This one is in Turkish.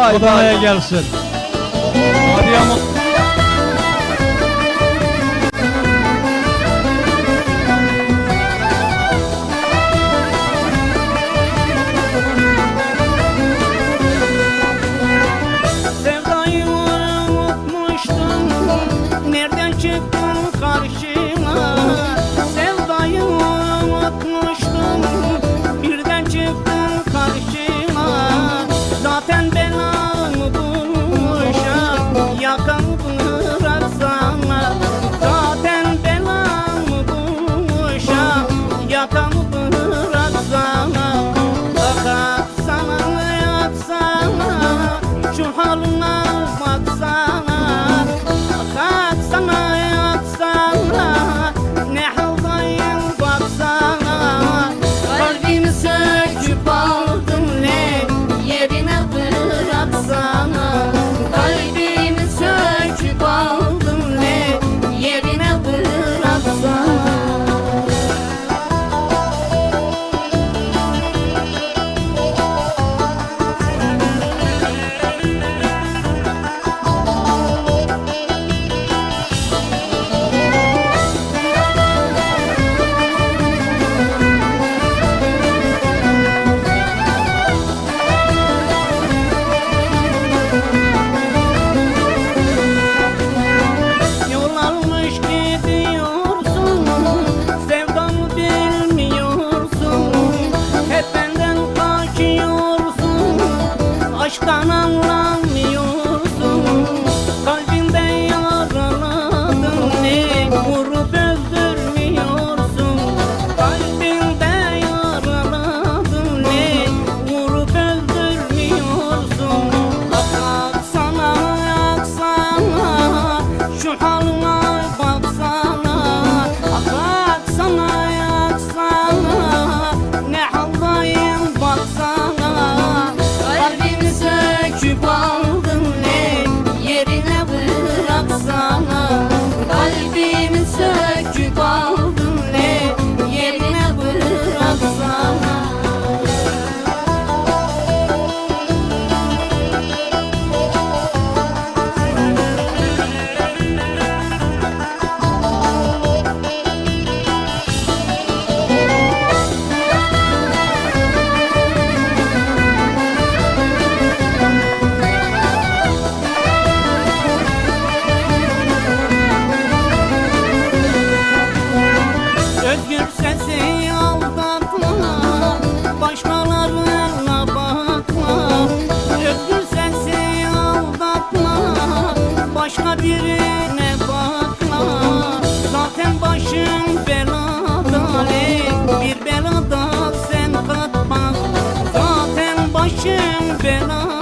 Vay Adana'ya vay. gelsin. Adıyaman başım bela